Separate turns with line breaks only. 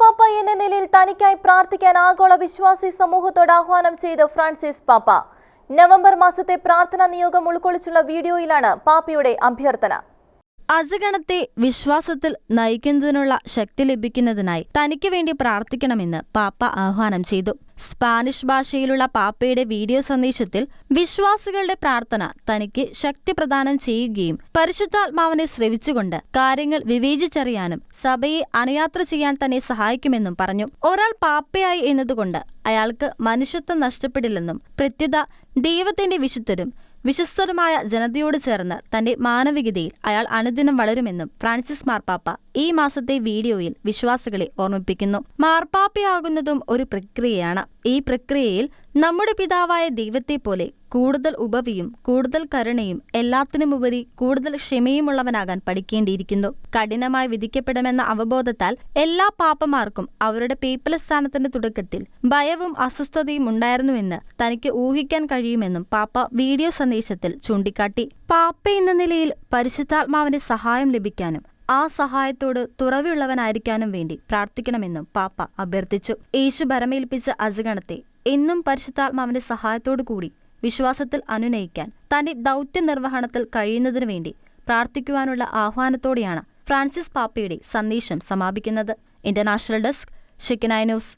മാർപ്പാപ്പ എന്ന നിലയിൽ തനിക്കായി പ്രാർത്ഥിക്കാൻ ആഗോള വിശ്വാസി സമൂഹത്തോട് ആഹ്വാനം ചെയ്ത് ഫ്രാൻസിസ് പാപ്പ. നവംബർ മാസത്തെ പ്രാർത്ഥനാ നിയോഗം ഉൾക്കൊള്ളിച്ചുള്ള വീഡിയോയിലാണ് പാപ്പയുടെ അഭ്യർത്ഥന.
അജഗണത്തെ വിശ്വാസത്തിൽ നയിക്കുന്നതിനുള്ള ശക്തി ലഭിക്കുന്നതിനായി തനിക്ക് വേണ്ടി പ്രാർത്ഥിക്കണമെന്ന് പാപ്പ ആഹ്വാനം ചെയ്തു. സ്പാനിഷ് ഭാഷയിലുള്ള പാപ്പയുടെ വീഡിയോ സന്ദേശത്തിൽ വിശ്വാസികളുടെ പ്രാർത്ഥന തനിക്ക് ശക്തി പ്രദാനം ചെയ്യുകയും പരിശുദ്ധാത്മാവിനെ ശ്രവിച്ചുകൊണ്ട് കാര്യങ്ങൾ വിവേചിച്ചറിയാനും സഭയെ അനുയാത്ര ചെയ്യാൻ തന്നെ സഹായിക്കുമെന്നും പറഞ്ഞു. ഒരാൾ പാപ്പയായി എന്നതുകൊണ്ട് അയാൾക്ക് മനുഷ്യത്വം നഷ്ടപ്പെടില്ലെന്നും പ്രത്യുത ദൈവത്തിന്റെ വിശുദ്ധരും വിശ്വസ്തരുമായ ജനതയോട് ചേർന്ന് തന്റെ മാനവികതയിൽ അയാൾ അനുദിനം വളരുമെന്നും ഫ്രാൻസിസ് മാർപ്പാപ്പ ഈ മാസത്തെ വീഡിയോയിൽ വിശ്വാസികളെ ഓർമ്മിപ്പിക്കുന്നു. മാർപ്പാപ്പയാകുന്നതും ഒരു പ്രക്രിയയാണ്. ഈ പ്രക്രിയയിൽ നമ്മുടെ പിതാവായ ദൈവത്തെ പോലെ കൂടുതൽ ഉപവിയും കൂടുതൽ കരുണയും എല്ലാത്തിനുമുപരി കൂടുതൽ ക്ഷമയുമുള്ളവനാകാൻ പഠിക്കേണ്ടിയിരിക്കുന്നു. കഠിനമായി വിധിക്കപ്പെടുമെന്ന അവബോധത്താൽ എല്ലാ പാപ്പമാർക്കും അവരുടെ പേപ്പല സ്ഥാനത്തിന്റെ തുടക്കത്തിൽ ഭയവും അസ്വസ്ഥതയും ഉണ്ടായിരുന്നുവെന്ന് തനിക്ക് ഊഹിക്കാൻ കഴിയുമെന്നും പാപ്പ വീഡിയോ സന്ദേശത്തിൽ ചൂണ്ടിക്കാട്ടി. പാപ്പ എന്ന നിലയിൽ പരിശുദ്ധാത്മാവിന്റെ സഹായം ലഭിക്കാനും ആ സഹായത്തോട് തുറവിയുള്ളവനായിരിക്കാനും വേണ്ടി പ്രാർത്ഥിക്കണമെന്നും പാപ്പ അഭ്യർത്ഥിച്ചു. യേശു ഭരമേൽപ്പിച്ച അജഗണത്തെ എന്നും പരിശുദ്ധാത്മാവിന്റെ സഹായത്തോടു കൂടി വിശ്വാസത്തിൽ അനുനയിക്കാൻ തന്റെ ദൗത്യ നിർവഹണത്തിൽ കഴിയുന്നതിനു വേണ്ടി പ്രാർത്ഥിക്കുവാനുള്ള ആഹ്വാനത്തോടെയാണ് ഫ്രാൻസിസ് പാപ്പയുടെ സന്ദേശം സമാപിക്കുന്നത്. ഇന്റർനാഷണൽ ഡെസ്ക് ഷിക്കനായ ന്യൂസ്.